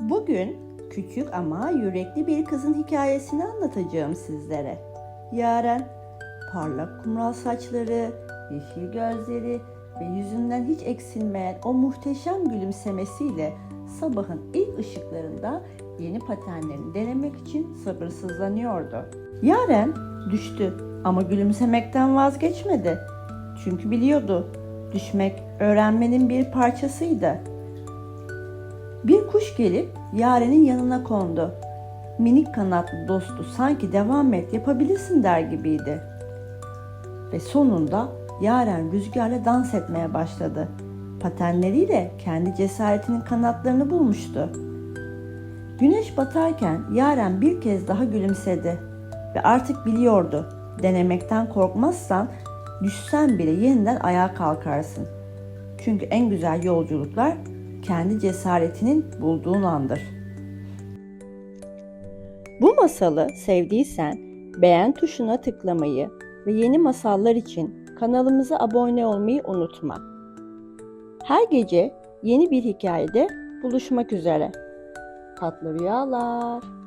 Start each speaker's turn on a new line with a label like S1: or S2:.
S1: Bugün küçük ama yürekli bir kızın hikayesini anlatacağım sizlere. Yaren, parlak kumral saçları, yeşil gözleri ve yüzünden hiç eksilmeyen o muhteşem gülümsemesiyle sabahın ilk ışıklarında yeni patenlerini denemek için sabırsızlanıyordu. Yaren düştü ama gülümsemekten vazgeçmedi. Çünkü biliyordu, düşmek öğrenmenin bir parçasıydı. Bir kuş gelip Yaren'in yanına kondu. Minik kanatlı dostu sanki devam et yapabilirsin der gibiydi. Ve sonunda Yaren rüzgarla dans etmeye başladı. Patenleriyle kendi cesaretinin kanatlarını bulmuştu. Güneş batarken Yaren bir kez daha gülümsedi ve artık biliyordu. Denemekten korkmazsan düşsen bile yeniden ayağa kalkarsın. Çünkü en güzel yolculuklar kendi cesaretinin bulduğun andır. Bu masalı sevdiysen beğen tuşuna tıklamayı ve yeni masallar için kanalımıza abone olmayı unutma. Her gece yeni bir hikayede buluşmak üzere. Tatlı rüyalar.